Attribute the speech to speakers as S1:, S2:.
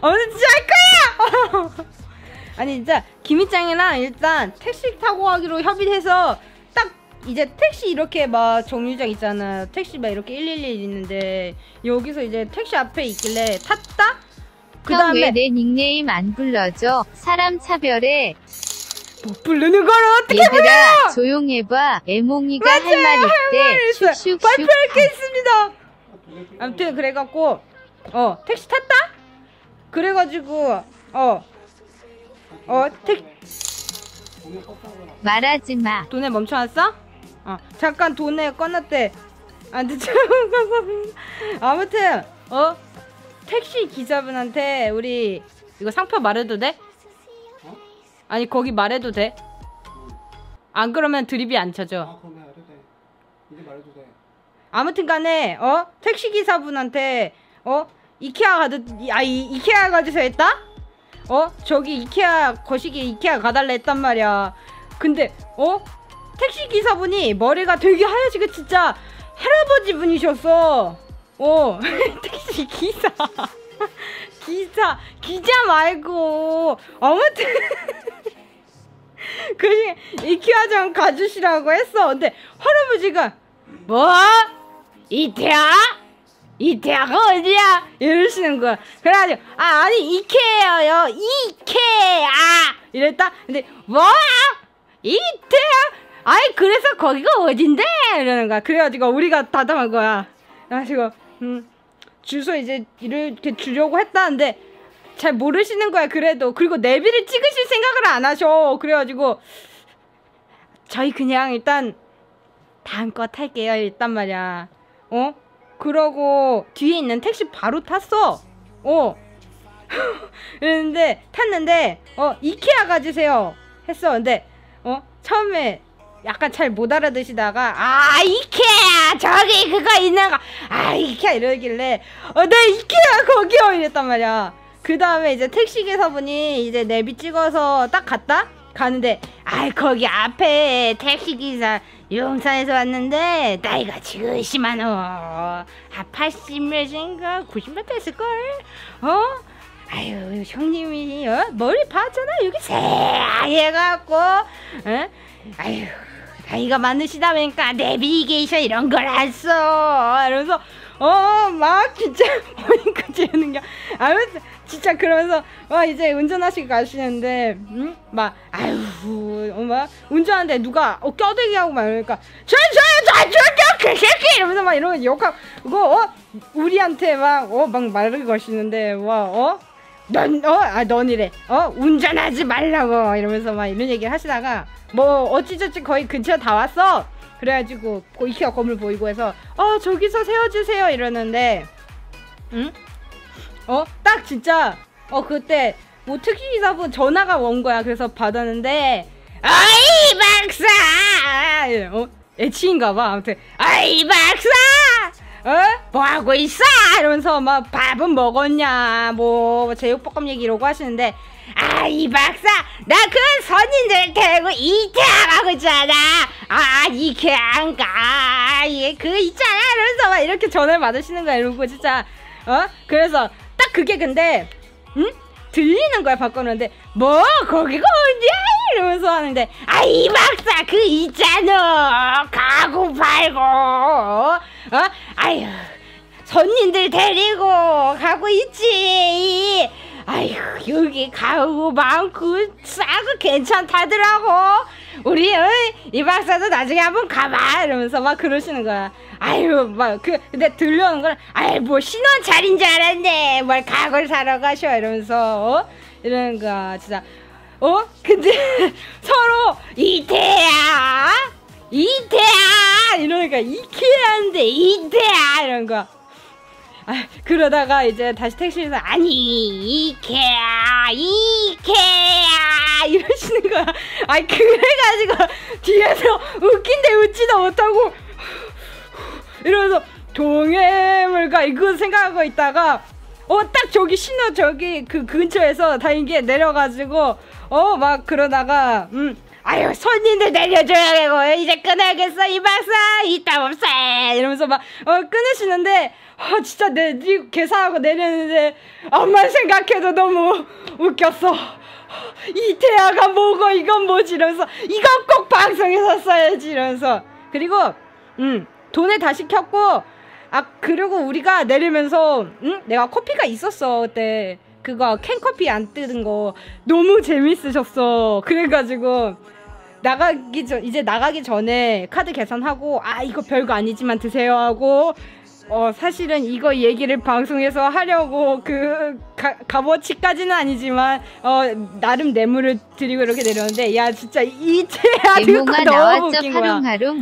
S1: 아무튼 진짜 할 거야 아니 진짜 김희짱이랑 일단 택시 타고 가기로 협의해서 딱 이제 택시 이렇게 막 정류장 있잖아 택시 막 이렇게 111 있는데 여기서 이제 택시 앞에 있길래 탔다
S2: 그형
S1: 다음에
S2: 왜내 닉네임 안 불러줘? 사람 차별해.
S1: 못 부르는 걸 어떻게
S2: 얘들아
S1: 불러
S2: 조용해봐. 애몽이가 할 말 있대. 슉슉슉.
S1: 발표할 게 있습니다. 아무튼 그래갖고 어 택시 탔다. 그래가지고 어 어 택
S2: 말하지 마.
S1: 돈에 멈춰놨어? 어 잠깐 돈에 꺼놨대. 안돼 잠깐 아무튼 어 택시 기사분한테 우리 이거 상표 말해도 돼? 아니 거기 말해도 돼? 안 그러면 드립이 안 쳐져.
S3: 아 그럼 해도 돼. 이제 말해도 돼.
S1: 아무튼 간에 어 택시 기사분한테 어 이케아 가드 아 이, 이케아 가주서 했다? 어? 저기 이케아 거시기 이케아 가달래 했단 말이야. 근데 어? 택시 기사분이 머리가 되게 하얘지게 진짜 할아버지 분이셨어. 어 택시 기사. 기사 기자 말고. 아무튼. 그 이케아장 가주시라고 했어. 근데 할아버지가 뭐? 이태아? 이태아가 어디야? 이러시는 거야. 그래가지고 아 아니 이케아요 이케아 이랬다. 근데 뭐? 이태아? 아이 그래서 거기가 어딘데? 이러는 거야. 그래가지고 우리가 다담한 거야. 그래가지고 음 주소 이제 이렇게 주려고 했다는데 잘 모르시는 거야. 그래도 그리고 내비를 찍으실 생각을 안 하셔. 그래가지고 저희 그냥 일단 다음 거 탈게요 일단 말이야 어 그러고 뒤에 있는 택시 바로 탔어. 어. 그랬는데 탔는데 어 이케아 가주세요. 했어. 근데 어 처음에 약간 잘 못 알아듣시다가 아 이케아! 저기 그거 있는 거아 이케아! 이러길래 어네 이케아! 거기요! 이랬단 말이야. 그 다음에 이제 택시 기사분이 이제 내비 찍어서 딱 갔다? 가는데 아이 거기 앞에 택시 기사 용산에서 왔는데 나이가 지그시만 어. 아 80몇인가 90몇 됐을걸 어? 아유 형님이 어? 머리 봤잖아 여기 새해갖고 어? 아유 나이가 많으시다니까 내비게이션 이런 걸 안써 이러면서 어 막 진짜 보니까 재는 게 아무튼 진짜 그러면서 와 이제 운전하시고 가시는데 응? 막 아유 막 운전하는데 누가 어, 껴대기 하고 막 이러니까 저저저저저 그 새끼 이러면서 막 이러면 욕하고 그거 어 우리한테 막 어 막 말을 거시는데 와어 넌, 어, 아, 넌 이래. 어, 운전하지 말라고. 이러면서 막 이런 얘기를 하시다가, 뭐, 어찌저찌 거의 근처 다 왔어. 그래가지고, 그 이케아 건물 보이고 해서, 어, 저기서 세워주세요. 이러는데, 응? 어, 딱 진짜, 어, 그때, 뭐, 특기기사분 전화가 온 거야. 그래서 받았는데, 아이, 박사! 어, 애치인가 봐. 아무튼, 아이, 박사! 어? 뭐 하고 있어? 이러면서 막 밥은 먹었냐? 뭐 제육볶음 얘기 이러고 하시는데 아 이 박사 나 그 선인들 데리고 가고 있잖아. 아 이케아 안가예그 있잖아. 이러면서 막 이렇게 전화를 받으시는 거야 이러고 진짜. 어? 그래서 딱 그게 근데 응? 들리는 거야 바꿨는데 뭐? 거기가 어디야? 이러면서 하는데 아 이 박사 그 있잖아. 가구 팔고 어 아유 손님들 데리고 가고 있지. 아유 여기 가구 많고 싸고 괜찮다더라고. 우리 어, 이 박사도 나중에 한번 가봐. 이러면서 막 그러시는 거야. 아유 막 그 근데 들려오는 거는 아유 뭐 신혼 차린 줄 알았네. 뭘 가구를 사러 가셔. 이러면서 어? 이러는 거야 진짜. 어? 근데 서로 이태야! 이태야! 이러니까 이케아인데 이태야 이런 거. 아 그러다가 이제 다시 택시에서 아니 이케아 이케아 이러시는 거야. 아 그래가지고 뒤에서 웃긴데 웃지도 못하고 이러면서 동해물가 이거 생각하고 있다가 어 딱 저기 신호 저기 그 근처에서 다행히 내려가지고 어 막 그러다가 음 아유 손님들 내려줘야 되고 이제 끊어야겠어 이 박사 이따 없어 이러면서 막 어, 끊으시는데 아 진짜 내이 계산하고 내렸는데 암만 생각해도 너무 웃겼어. 이 대화가 뭐고 이건 뭐지 이러면서 이건 꼭 방송에서 써야지 이러면서. 그리고 음 돈을 다 시 켰고 아 그리고 우리가 내리면서 응 내가 커피가 있었어 그때 그거 캔커피 안 뜯은 거 너무 재밌으셨어. 그래가지고 나가기 전 이제 나가기 전에 카드 계산하고 아 이거 별거 아니지만 드세요 하고 어 사실은 이거 얘기를 방송에서 하려고 그 가, 값어치까지는 아니지만 어 나름 뇌물을 드리고 이렇게 내렸는데 야 진짜 이 제아드가
S2: 데모가
S1: 너무 웃긴 거야.
S2: 하룽하룽